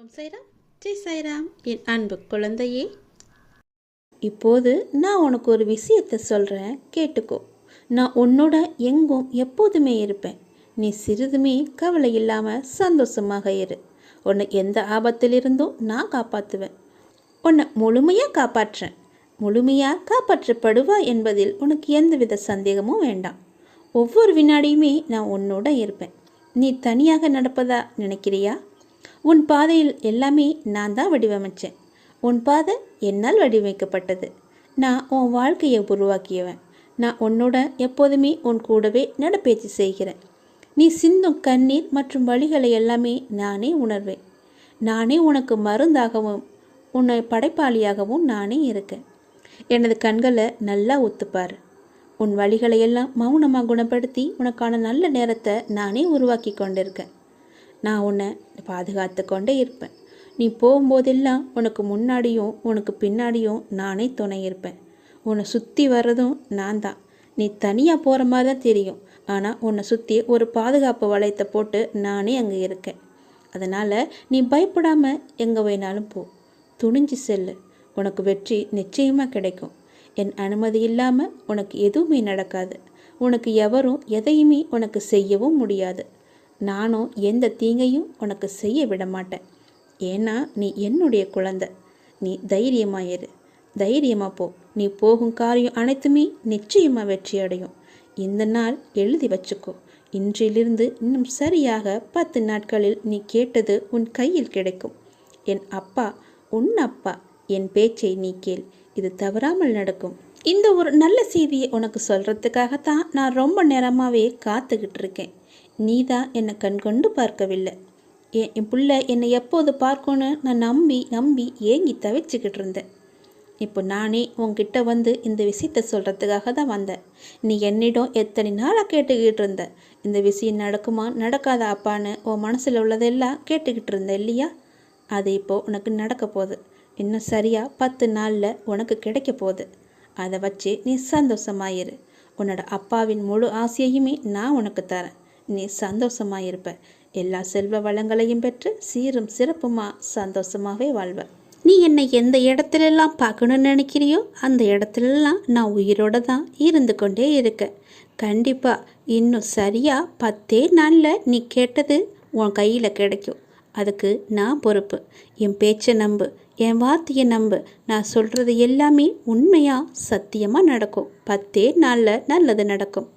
ஓம் சைராம். ஜெய் சைராம் என் அன்பு குழந்தையே. இப்போது நான் உனக்கு ஒரு விஷயத்தை சொல்கிறேன் கேட்டுக்கோ. நான் உன்னோட எங்கும் எப்போதுமே இருப்பேன். நீ சிறிதுமே கவலை இல்லாமல் சந்தோஷமாக இரு. உன்னை எந்த ஆபத்திலிருந்தும் நான் காப்பாற்றுவேன் உன்னை முழுமையாக காப்பாற்றுறேன் முழுமையாக காப்பாற்றப்படுவா என்பதில் உனக்கு எந்தவித சந்தேகமும் வேண்டாம். ஒவ்வொரு வினாடியுமே நான் உன்னோட இருப்பேன். நீ தனியாக நடப்பதா நினைக்கிறியா? உன் பாதையில் எல்லாமே நான் தான் வடிவமைச்சேன். உன் பாதை என்னால் வடிவமைக்கப்பட்டது. நான் உன் வாழ்க்கையை உருவாக்கியவன். நான் உன்னோட எப்போதுமே உன் கூடவே நடப்பேச்சு செய்கிறேன். நீ சிந்தும் கண்ணீர் மற்றும் வழிகளை எல்லாமே நானே உணர்வேன். நானே உனக்கு மருந்தாகவும் உன்னை படைப்பாளியாகவும் நானே இருக்கேன். எனது கண்களை நல்லா ஒத்துப்பார். உன் வழிகளை எல்லாம் மௌனமாக குணப்படுத்தி உனக்கான நல்ல நேரத்தை நானே உருவாக்கி கொண்டிருக்கேன். நான் உன்னை பாதுகாத்து கொண்டே இருப்பேன். நீ போகும்போதெல்லாம் உனக்கு முன்னாடியும் உனக்கு பின்னாடியும் நானே துணை இருப்பேன். உன்னை சுற்றி வர்றதும் நான் தான். நீ தனியாக போகிற மாதிரி தான் தெரியும். ஆனால் உன்னை சுற்றி ஒரு பாதுகாப்பு வளையத்தை போட்டு நானே அங்கே இருக்கேன். அதனால் நீ பயப்படாமல் எங்கே வேணாலும் போ. துணிஞ்சு செல்லு. உனக்கு வெற்றி நிச்சயமாக கிடைக்கும். என் அனுமதி இல்லாமல் உனக்கு எதுவுமே நடக்காது. உனக்கு எவரும் எதையுமே உனக்கு செய்யவும் முடியாது. நானும் எந்த தீங்கையும் உனக்கு செய்ய விட மாட்டேன். ஏன்னா நீ என்னுடைய குழந்தை. நீ தைரியமாயிரு தைரியமாக போ. நீ போகும் காரியம் அனைத்துமே நிச்சயமாக வெற்றி அடையும். இந்த நாள் எழுதி வச்சுக்கோ. இன்றிலிருந்து இன்னும் சரியாக பத்து நாட்களில் நீ கேட்டது உன் கையில் கிடைக்கும். என் அப்பா உன் அப்பா என் பேச்சை நீ கேள். இது தவறாமல் நடக்கும். இந்த ஒரு நல்ல செய்தியை உனக்கு சொல்கிறதுக்காகத்தான் நான் ரொம்ப நேரமாகவே காத்துக்கிட்டு இருக்கேன் நீ தான் என்னை கண்கொண்டு பார்க்கவில்லை. என் என் புள்ள என்னை எப்போது பார்க்கணும்னு நான் நம்பி நம்பி ஏங்கி தவிச்சுக்கிட்டு இருந்தேன். இப்போ நானே உங்ககிட்ட வந்து இந்த விஷயத்த சொல்கிறதுக்காக தான் வந்தேன். நீ என்னிடம் எத்தனை நாளாக கேட்டுக்கிட்டு இருந்த? இந்த விஷயம் நடக்குமா நடக்காத அப்பான்னு உன் மனசில் உள்ளதெல்லாம் கேட்டுக்கிட்டு இருந்த இல்லையா? அது இப்போது உனக்கு நடக்க போகுது. இன்னும் சரியாக பத்து நாளில் உனக்கு கிடைக்க போகுது. அதை வச்சு நீ சந்தோஷமாயிரு. உன்னோட அப்பாவின் முழு ஆசையுமே நான் உனக்கு தரேன். நீ சந்தோஷமாயிருப்ப. எல்லா செல்வ வளங்களையும் பெற்று சீரும் சிறப்புமா சந்தோஷமாகவே வாழ்வ. நீ என்னை எந்த இடத்துலலாம் பார்க்கணும்னு நினைக்கிறியோ அந்த இடத்துலலாம் நான் உயிரோடு தான் இருந்து கொண்டே இருக்கேன் கண்டிப்பாக இன்னும் சரியாக பத்தே நாளில் நீ கேட்டது உன் கையில் கிடைக்கும். அதுக்கு நான் பொறுப்பு. என் பேச்சை நம்பு என் வார்த்தையை நம்பு. நான் சொல்கிறது எல்லாமே உண்மையாக சத்தியமாக நடக்கும். பத்தே நாளில் நல்லது நடக்கும்.